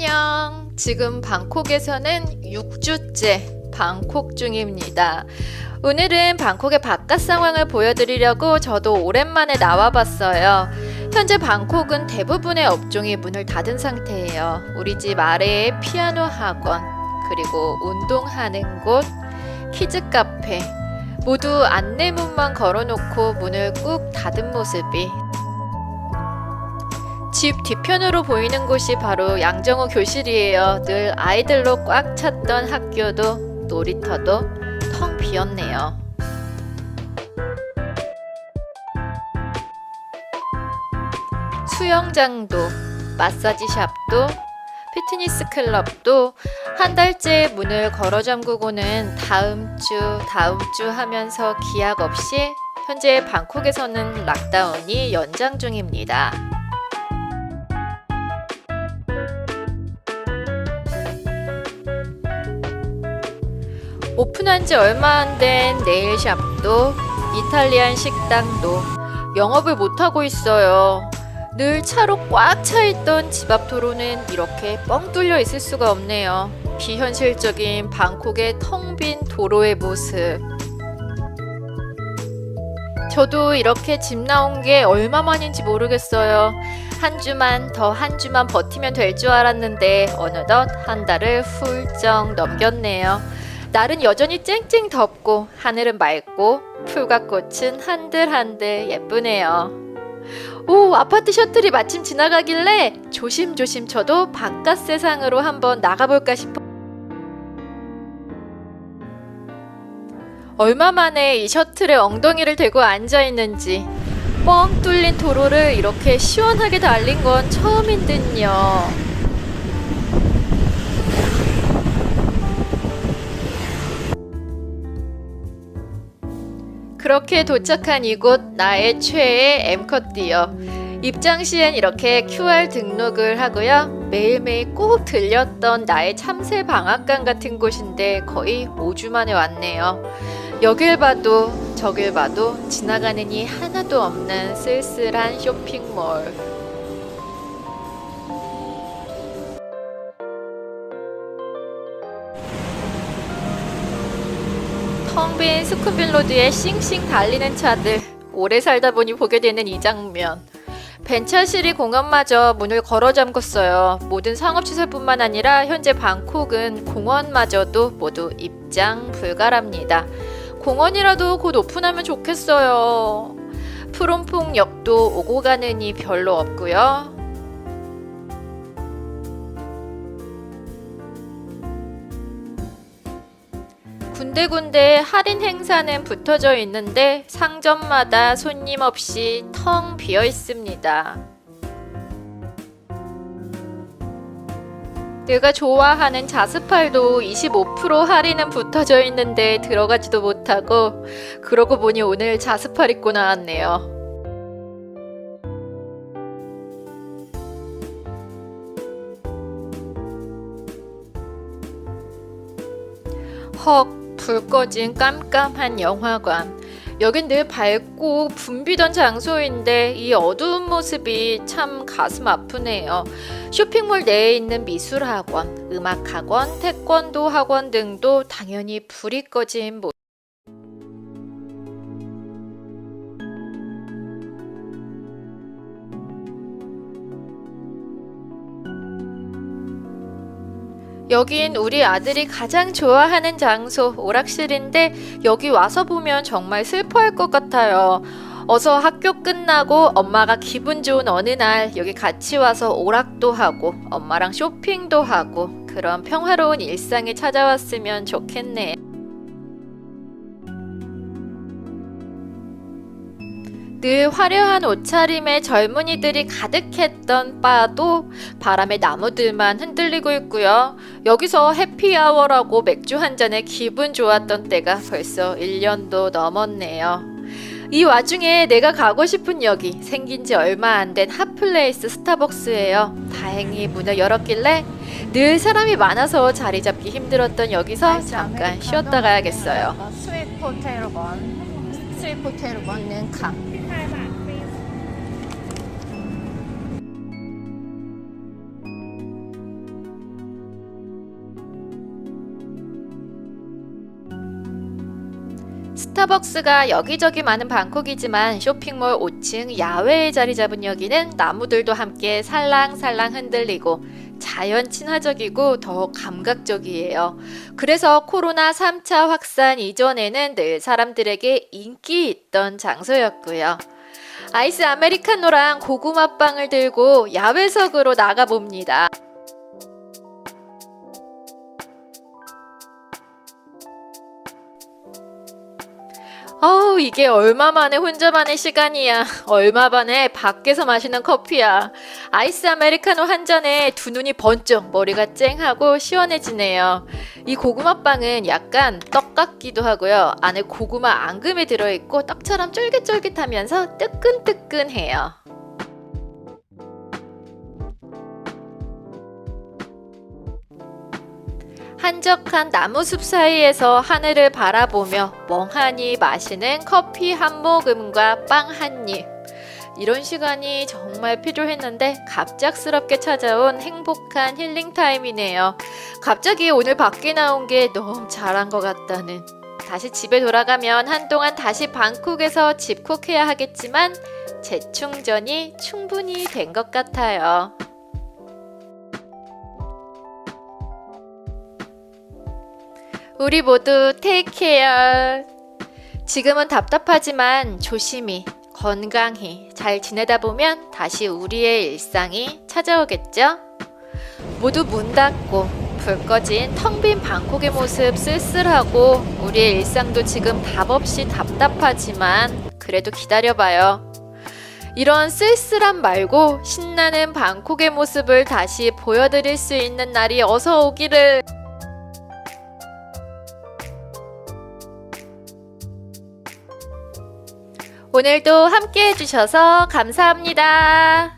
안녕. 지금 방콕에서는 6주째 방콕 중입니다. 오늘은 방콕의 바깥 상황을 보여드리려고 저도 오랜만에 나와봤어요. 현재 방콕은 대부분의 업종이 문을 닫은 상태예요. 우리 집 아래에 피아노 학원, 그리고 운동하는 곳, 키즈 카페, 모두 안내문만 걸어놓고 문을 꾹 닫은 모습이 집 뒤편으로 보이는 곳이 바로 양정호 교실이에요. 늘 아이들로 꽉 찼던 학교도 놀이터도 텅 비었네요. 수영장도 마사지 샵도 피트니스 클럽도 한 달째 문을 걸어 잠그고는 다음 주 다음 주 하면서 기약 없이 현재 방콕에서는 락다운이 연장 중입니다. 오픈한 지 얼마 안 된 네일샵도 이탈리안 식당도 영업을 못하고 있어요. 늘 차로 꽉 차 있던 집 앞 도로는 이렇게 뻥 뚫려 있을 수가 없네요. 비현실적인 방콕의 텅 빈 도로의 모습. 저도 이렇게 집 나온 게 얼마만인지 모르겠어요. 한 주만 더 한 주만 버티면 될 줄 알았는데 어느덧 한 달을 훌쩍 넘겼네요. 날은 여전히 쨍쨍 덥고 하늘은 맑고 풀과 꽃은 한들한들 예쁘네요. 오, 아파트 셔틀이 마침 지나가길래 조심조심 저도 바깥 세상으로 한번 나가볼까 싶어. 얼마 만에 이 셔틀에 엉덩이를 대고 앉아 있는지 뻥 뚫린 도로를 이렇게 시원하게 달린 건 처음인 듯요. 그렇게 도착한 이곳 나의 최애 엠커띠요. 입장 시엔 이렇게 QR 등록을 하고요. 매일매일 꼭 들렸던 나의 참새 방앗간 같은 곳인데 거의 5주 만에 왔네요. 여길 봐도 저길 봐도 지나가는 이 하나도 없는 쓸쓸한 쇼핑몰. 텅빈 스쿠빌 로드에 싱싱 달리는 차들. 오래 살다 보니 보게 되는 이 장면. 벤차시리 공원마저 문을 걸어 잠궜어요. 모든 상업시설뿐만 아니라 현재 방콕은 공원마저도 모두 입장 불가랍니다. 공원이라도 곧 오픈하면 좋겠어요. 푸롬퐁 역도 오고 가는 이 별로 없고요. 군데군데 할인 행사는 붙어져 있는데 상점마다 손님 없이 텅 비어 있습니다. 내가 좋아하는 자스팔도 25% 할인은 붙어져 있는데 들어가지도 못하고 그러고 보니 오늘 자스팔 입고 나왔네요. 헉, 불 꺼진 깜깜한 영화관. 여긴 늘 밝고 붐비던 장소인데 이 어두운 모습이 참 가슴 아프네요. 쇼핑몰 내에 있는 미술학원, 음악학원, 태권도 학원 등도 당연히 불이 꺼진 모습. 여긴 우리 아들이 가장 좋아하는 장소, 오락실인데 여기 와서 보면 정말 슬퍼할 것 같아요. 어서 학교 끝나고 엄마가 기분 좋은 어느 날 여기 같이 와서 오락도 하고 엄마랑 쇼핑도 하고 그런 평화로운 일상이 찾아왔으면 좋겠네 늘 화려한 옷차림에 젊은이들이 가득했던 바도 바람에 나무들만 흔들리고 있고요. 여기서 해피아워라고 맥주 한 잔에 기분 좋았던 때가 벌써 1년도 넘었네요. 이 와중에 내가 가고 싶은 역이 생긴 지 얼마 안 된 핫플레이스 스타벅스예요. 다행히 문을 열었길래 늘 사람이 많아서 자리 잡기 힘들었던 여기서 잠깐 쉬었다 가야겠어요. 스윗 포테로 번, 스윗 포테일원은 카. 스타벅스가 여기저기 많은 방콕이지만 쇼핑몰 5층 야외에 자리 잡은 여기는 나무들도 함께 살랑살랑 흔들리고 자연 친화적이고 더 감각적이에요. 그래서 코로나 3차 확산 이전에는 늘 사람들에게 인기 있던 장소였고요. 아이스 아메리카노랑 고구마빵을 들고 야외석으로 나가봅니다. 아우, 이게 얼마 만에 혼자만의 시간이야. 얼마 만에 밖에서 마시는 커피야. 아이스 아메리카노 한 잔에 두 눈이 번쩍 머리가 쨍하고 시원해지네요. 이 고구마빵은 약간 떡 같기도 하고요. 안에 고구마 앙금이 들어있고 떡처럼 쫄깃쫄깃하면서 뜨끈뜨끈해요. 한적한 나무숲 사이에서 하늘을 바라보며 멍하니 마시는 커피 한 모금과 빵 한 입. 이런 시간이 정말 필요했는데 갑작스럽게 찾아온 행복한 힐링 타임이네요. 갑자기 오늘 밖에 나온 게 너무 잘한 것 같다는. 다시 집에 돌아가면 한동안 다시 방콕에서 집콕해야 하겠지만 재충전이 충분히 된 것 같아요. 우리 모두 테이크 케어. 지금은 답답하지만 조심히 건강히 잘 지내다 보면 다시 우리의 일상이 찾아오겠죠? 모두 문 닫고 불 꺼진 텅 빈 방콕의 모습 쓸쓸하고 우리의 일상도 지금 답 없이 답답하지만 그래도 기다려봐요. 이런 쓸쓸함 말고 신나는 방콕의 모습을 다시 보여드릴 수 있는 날이 어서 오기를 오늘도 함께 해주셔서 감사합니다.